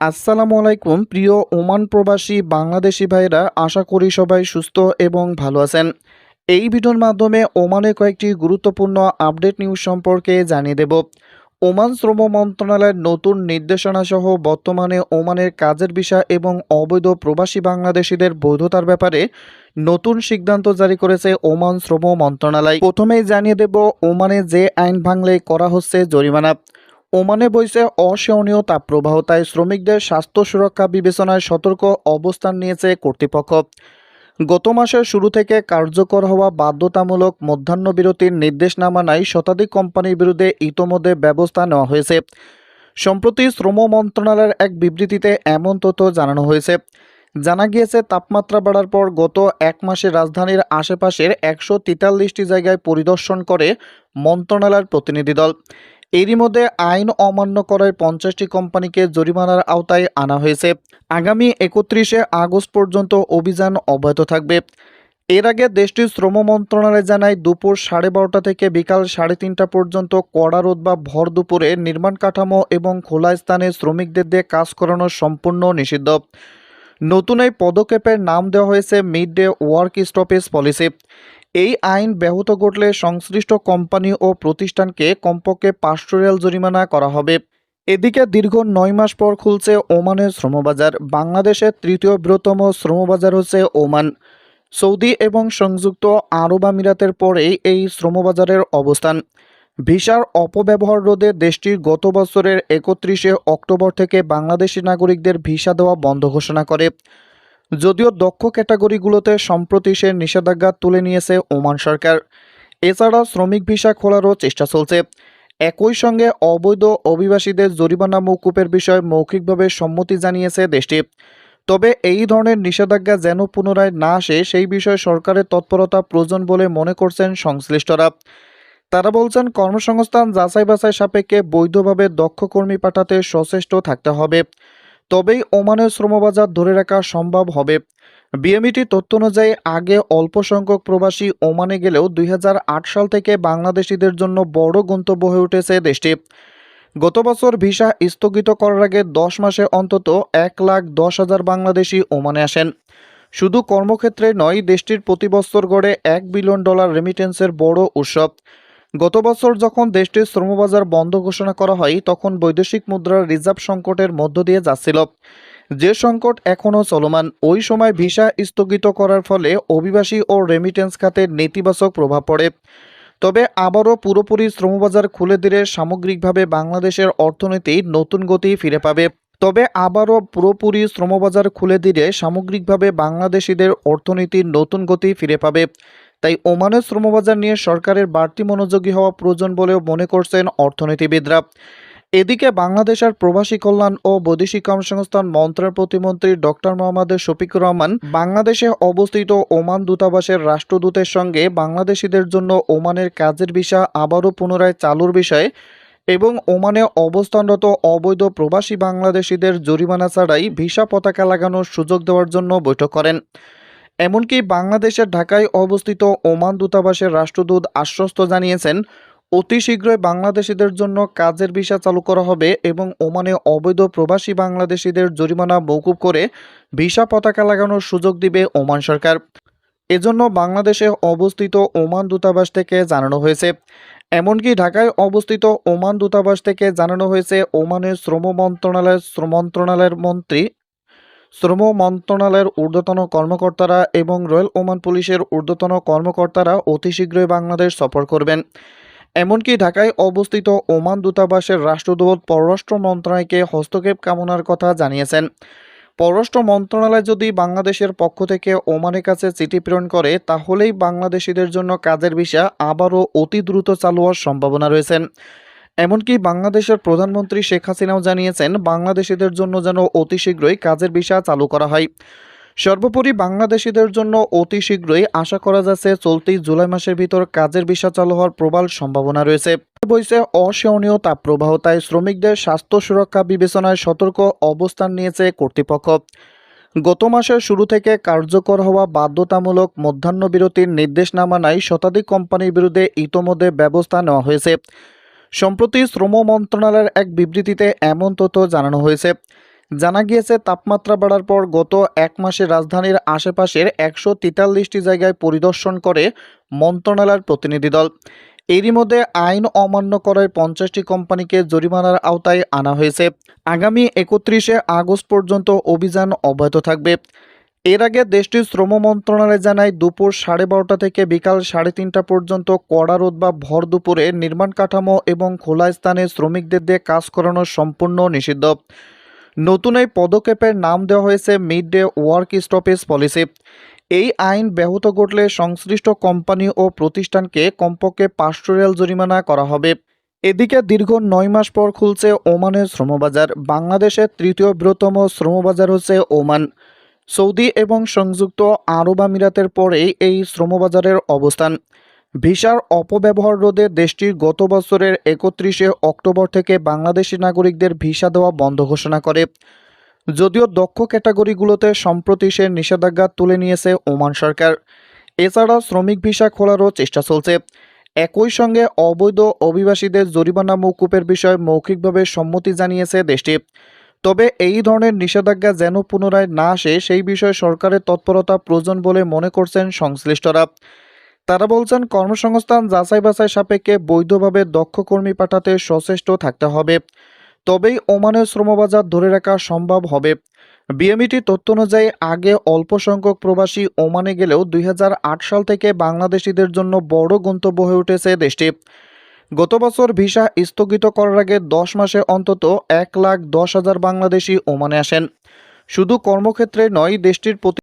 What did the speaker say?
আসসালামু আলাইকুম, প্রিয় ওমান প্রবাসী বাংলাদেশি ভাইরা, আশা করি সবাই সুস্থ এবং ভালো আছেন। এই ভিডিওর মাধ্যমে ওমানের কয়েকটি গুরুত্বপূর্ণ আপডেট নিউজ সম্পর্কে জানিয়ে দেব। ওমান শ্রম মন্ত্রণালয়ের নতুন নির্দেশনা সহ বর্তমানে ওমানের কাজের বিষয় এবং অবৈধ প্রবাসী বাংলাদেশিদের বৈধতার ব্যাপারে নতুন সিদ্ধান্ত জারি করেছে ওমান শ্রম মন্ত্রণালয়। প্রথমেই জানিয়ে দেব, ওমানে যে আইন ভাঙলে করা হচ্ছে জরিমানা। ওমানে বইছে অসহনীয় তাপপ্রবাহ তাই শ্রমিকদের স্বাস্থ্য সুরক্ষা বিবেচনায় সতর্ক অবস্থান নিয়েছে কর্তৃপক্ষ। গত মাসের শুরু থেকে কার্যকর হওয়া বাধ্যতামূলক মধ্যাহ্নবিরতির নির্দেশনামা নাই শতাধিক কোম্পানির বিরুদ্ধে ইতোমধ্যে ব্যবস্থা নেওয়া হয়েছে। সম্প্রতি শ্রম মন্ত্রণালয়ের এক বিবৃতিতে এমন তথ্য জানানো হয়েছে। জানা গিয়েছে, তাপমাত্রা বাড়ার পর গত এক মাসে রাজধানীর আশেপাশের একশো তেতাল্লিশটি জায়গায় পরিদর্শন করে মন্ত্রণালয়ের প্রতিনিধি দল। এরই মধ্যে আইন অমান্য করায় পঞ্চাশটি কোম্পানিকে জরিমানার আওতায় আনা হয়েছে। আগামী একত্রিশে আগস্ট পর্যন্ত অভিযান অব্যাহত থাকবে। এর আগে দেশটির শ্রম মন্ত্রণালয় জানায়, দুপুর সাড়ে বারোটা থেকে বিকাল সাড়ে তিনটা পর্যন্ত কড়া রোদ বা ভর দুপুরে নির্মাণ কাঠামো এবং খোলা স্থানে শ্রমিকদের দিয়ে কাজ করানো সম্পূর্ণ নিষিদ্ধ। নতুন এই পদক্ষেপের নাম দেওয়া হয়েছে mid day work stoppage policy. এই আইন ব্যাহত ঘটলে সংশ্লিষ্ট কোম্পানি ও প্রতিষ্ঠানকে কমপক্ষে পাঁচশো রিয়াল জরিমানা করা হবে। এদিকে দীর্ঘ নয় মাস পর খুলছে ওমানের শ্রমবাজার। বাংলাদেশের তৃতীয় বৃহত্তম শ্রমবাজার হচ্ছে ওমান। সৌদি এবং সংযুক্ত আরব আমিরাতের পরেই এই শ্রমবাজারের অবস্থান। ভিসার অপব্যবহার রোধে দেশটির গত বছরের একত্রিশে অক্টোবর থেকে বাংলাদেশি নাগরিকদের ভিসা দেওয়া বন্ধ ঘোষণা করে। যদিও দক্ষ ক্যাটাগরিগুলোতে সম্প্রতি সে নিষেধাজ্ঞা তুলে নিয়েছে ওমান সরকার। এছাড়া শ্রমিক ভিসা খোলারও চেষ্টা চলছে। একই সঙ্গে অবৈধ অভিবাসীদের জরিমানা মৌকুপের বিষয়ে মৌখিকভাবে সম্মতি জানিয়েছে দেশটি। তবে এই ধরনের নিষেধাজ্ঞা যেন পুনরায় না আসে, সেই বিষয়ে সরকারের তৎপরতা প্রয়োজন বলে মনে করছেন সংশ্লিষ্টরা। তারা বলছেন, কর্মসংস্থান যাচাই বাছাই সাপেক্ষে বৈধভাবে দক্ষ কর্মী পাঠাতে সচেষ্ট থাকতে হবে। তবেই ওমানের শ্রমবাজার ধরে রাখা সম্ভব হবে। বিএমইটি তথ্য অনুযায়ী, আগে অল্প সংখ্যক প্রবাসী ওমানে গেলেও দুই হাজার আট সাল থেকে বাংলাদেশিদের জন্য বড় গন্তব্য হয়ে উঠেছে দেশটি। গত বছর ভিসা স্থগিত করার আগে দশ মাসে অন্তত এক লাখ দশ হাজার বাংলাদেশি ওমানে আসেন। শুধু কর্মক্ষেত্রে নয়, দেশটির প্রতি বছর গড়ে এক বিলিয়ন ডলার রেমিটেন্সের বড় উৎসব। গত বছর যখন দেশটির শ্রমবাজার বন্ধ ঘোষণা করা হয়, তখন বৈদেশিক মুদ্রার রিজার্ভ সংকটের মধ্য দিয়ে যাচ্ছিল। যে সংকট এখনও চলমান, ওই সময় ভিসা স্থগিত করার ফলে অভিবাসী ও রেমিটেন্স খাতে নেতিবাচক প্রভাব পড়ে। তবে আবারও পুরোপুরি শ্রমবাজার খুলে দিলে সামগ্রিকভাবে বাংলাদেশের অর্থনীতি নতুন গতি ফিরে পাবে। তবে আবারও পুরোপুরি শ্রমবাজার খুলে দিলে সামগ্রিকভাবে বাংলাদেশিদের অর্থনীতির নতুন গতি ফিরে পাবে। তাই ওমানের শ্রমবাজার নিয়ে সরকারের বাড়তি মনোযোগী হওয়া প্রয়োজন বলেও মনে করছেন অর্থনীতিবিদরা। এদিকে বাংলাদেশের প্রবাসী কল্যাণ ও বৈদেশিক কর্মসংস্থান মন্ত্রণালয়ের প্রতিমন্ত্রী ডক্টর মোহাম্মদ শফিকুর রহমান বাংলাদেশে অবস্থিত ওমান দূতাবাসের রাষ্ট্রদূতের সঙ্গে বাংলাদেশিদের জন্য ওমানের কাজের বিষয় আবারও পুনরায় চালুর বিষয়ে এবং ওমানে অবস্থানরত অবৈধ প্রবাসী বাংলাদেশিদের জরিমানা ছাড়াই ভিসা পতাকা লাগানোর সুযোগ দেওয়ার জন্য বৈঠক করেন। এমনকি বাংলাদেশের ঢাকায় অবস্থিত ওমান দূতাবাসের রাষ্ট্রদূত আশ্বস্ত জানিয়েছেন, অতি শীঘ্রই বাংলাদেশিদের জন্য কাজের ভিসা চালু করা হবে এবং ওমানে অবৈধ প্রবাসী বাংলাদেশিদের জরিমানা মৌকুব করে ভিসা পতাকা লাগানোর সুযোগ দিবে ওমান সরকার। এজন্য বাংলাদেশে অবস্থিত ওমান দূতাবাস থেকে জানানো হয়েছে। এমনকি ঢাকায় অবস্থিত ওমান দূতাবাস থেকে জানানো হয়েছে, ওমানের শ্রম মন্ত্রণালয়ের শ্রম মন্ত্রণালয়ের মন্ত্রী শ্রম মন্ত্রণালয়ের ঊর্ধ্বতন কর্মকর্তারা এবং রয়্যাল ওমান পুলিশের ঊর্ধ্বতন কর্মকর্তারা অতি শীঘ্রই বাংলাদেশ সফর করবেন। এমনকি ঢাকায় অবস্থিত ওমান দূতাবাসের রাষ্ট্রদূত পররাষ্ট্র মন্ত্রণালয়কে হস্তক্ষেপ কামনার কথা জানিয়েছেন। পররাষ্ট্র মন্ত্রণালয় যদি বাংলাদেশের পক্ষ থেকে ওমানের কাছে চিঠি প্রেরণ করে, তাহলেই বাংলাদেশিদের জন্য কাজের ভিসা আবারও অতি দ্রুত চালু হওয়ার সম্ভাবনা রয়েছে। এমনকি বাংলাদেশের প্রধানমন্ত্রী শেখ হাসিনাও জানিয়েছেন বাংলাদেশিদের জন্য যেন অতি শীঘ্রই কাজের ভিসা চালু করা হয়। সর্বোপরি বাংলাদেশিদের জন্য অতি শীঘ্রই আশা করা যাচ্ছে চলতি জুলাই মাসের ভিতর কাজের ভিসা চালু হওয়ার প্রবল সম্ভাবনা রয়েছে। বইছে অসহনীয় তাপপ্রবাহ তাই শ্রমিকদের স্বাস্থ্য সুরক্ষা বিবেচনায় সতর্ক অবস্থান নিয়েছে কর্তৃপক্ষ। গত মাসের শুরু থেকে কার্যকর হওয়া বাধ্যতামূলক মধ্যাহ্ন মধ্যাহ্নবিরতির নির্দেশনামা নাই শতাধিক কোম্পানির বিরুদ্ধে ইতোমধ্যে ব্যবস্থা নেওয়া হয়েছে। সম্প্রতি শ্রম মন্ত্রণালয়ের এক বিবৃতিতে এমন তথ্য জানানো হয়েছে। জানা গিয়েছে, তাপমাত্রা বাড়ার পর গত এক মাসে রাজধানীর আশেপাশের একশো তেতাল্লিশটি জায়গায় পরিদর্শন করে মন্ত্রণালয়ের প্রতিনিধি দল। এরই মধ্যে আইন অমান্য করায় পঞ্চাশটি কোম্পানিকে জরিমানার আওতায় আনা হয়েছে। আগামী একত্রিশে আগস্ট পর্যন্ত অভিযান অব্যাহত থাকবে। এর আগে দেশটির শ্রম মন্ত্রণালয় জানায়, দুপুর সাড়ে বারোটা থেকে বিকাল সাড়ে তিনটা পর্যন্ত কড়া রোদ বা ভর দুপুরে নির্মাণ কাঠামো এবং খোলা স্থানে শ্রমিকদের দিয়ে কাজ করানো সম্পূর্ণ নিষিদ্ধ। নতুন এই পদক্ষেপের নাম দেওয়া হয়েছে mid day work stoppage policy. এই আইন ব্যাহত ঘটলে সংশ্লিষ্ট কোম্পানি ও প্রতিষ্ঠানকে কমপক্ষে পাঁচশো রিয়াল জরিমানা করা হবে। এদিকে দীর্ঘ নয় মাস পর খুলছে ওমানের শ্রমবাজার। বাংলাদেশের তৃতীয় বৃহত্তম শ্রমবাজার হচ্ছে ওমান। সৌদি এবং সংযুক্ত আরব আমিরাতের পরেই এই শ্রমবাজারের অবস্থান। ভিসার অপব্যবহার রোধে দেশটির গত বছরের একত্রিশে অক্টোবর থেকে বাংলাদেশি নাগরিকদের ভিসা দেওয়া বন্ধ ঘোষণা করে। যদিও দক্ষ ক্যাটাগরিগুলোতে সম্প্রতি সে নিষেধাজ্ঞা তুলে নিয়েছে ওমান সরকার। এছাড়া শ্রমিক ভিসা খোলারও চেষ্টা চলছে। একই সঙ্গে অবৈধ অভিবাসীদের জরিমানা মৌকুপের বিষয়ে মৌখিকভাবে সম্মতি জানিয়েছে দেশটি। তবে এই ধরনের নিষেধাজ্ঞা যেন পুনরায় না আসে, সেই বিষয়ে সরকারের তৎপরতা প্রয়োজন বলে মনে করছেন সংশ্লিষ্টরা। তারা বলছেন, কর্মসংস্থান যাচাই বাছাই সাপেক্ষে বৈধভাবে দক্ষ কর্মী পাঠাতে সচেষ্ট থাকতে হবে। তবেই ওমানের শ্রমবাজার ধরে রাখা সম্ভব হবে। বিএমইটি তথ্য অনুযায়ী, আগে অল্প সংখ্যক প্রবাসী ওমানে গেলেও দুই হাজার আট সাল থেকে বাংলাদেশিদের জন্য বড় গন্তব্য হয়ে উঠেছে দেশটি। গত বছর ভিসা স্থগিত করার আগে দশ মাসে অন্তত এক লাখ দশ হাজার বাংলাদেশি ওমানে আসেন। শুধু কর্মক্ষেত্রে নয়, দেশটির প্রতি